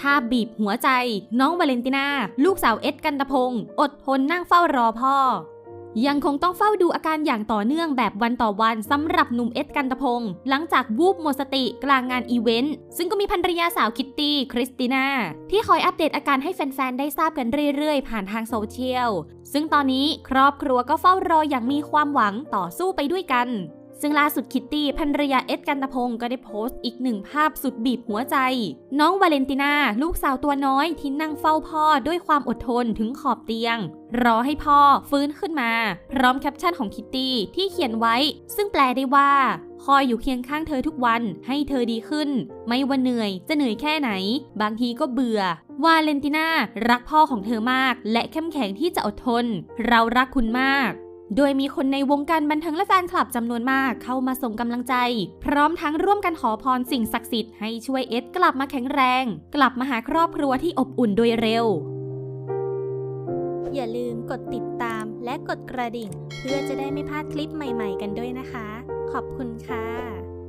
ภาพบีบหัวใจ น้องวาเลนตินา ลูกสาวเอ็ดกันตพงศ์อดทนนั่งเฝ้ารอพ่อ ยังคงต้องเฝ้าดูอาการอย่างต่อเนื่องแบบวันต่อวันสำหรับหนุ่มเอ็ดกันตพงศ์หลังจากวูบหมดสติกลางงานอีเวนต์ ซึ่งก็มีภรรยาสาวคิตตี้คริสติน่า ที่คอยอัปเดตอาการให้แฟน ๆ ได้ทราบกันเรื่อย ๆ ผ่านทางโซเชียล ซึ่งตอนนี้ครอบครัวก็เฝ้ารออย่างมีความหวังต่อสู้ไปด้วยกัน ซึ่งล่าสุดคิตตี้ภรรยาเอ็ดกันตพงศ์ก็ได้โพสต์อีกหนึ่งภาพสุดบีบหัวใจ น้องวาเลนตินาลูกสาวตัวน้อยที่นั่งเฝ้าพ่อด้วยความอดทนถึงขอบเตียง รอให้พ่อฟื้นขึ้นมา พร้อมแคปชั่นของคิตตี้ที่เขียนไว้ ซึ่งแปลได้ว่าคอยอยู่เคียงข้างเธอทุกวันให้เธอดีขึ้น ไม่ว่าเหนื่อยจะเหนื่อยแค่ไหน บางทีก็เบื่อ วาเลนติน่ารักพ่อของเธอมาก และเข้มแข็งที่จะอดทน เรารักคุณมาก โดยมีคนในวงการบันเทิงและแฟนคลับจำนวนมากเข้ามาส่งกำลังใจ พร้อมทั้งร่วมกันขอพรสิ่งศักดิ์สิทธิ์ให้ช่วยเอ็ดกลับมาแข็งแรง กลับมาหาครอบครัวที่อบอุ่นโดยเร็ว อย่าลืมกดติดตามและกดกระดิ่ง เพื่อจะได้ไม่พลาดคลิปใหม่ ๆ กันด้วยนะคะ ขอบคุณค่ะ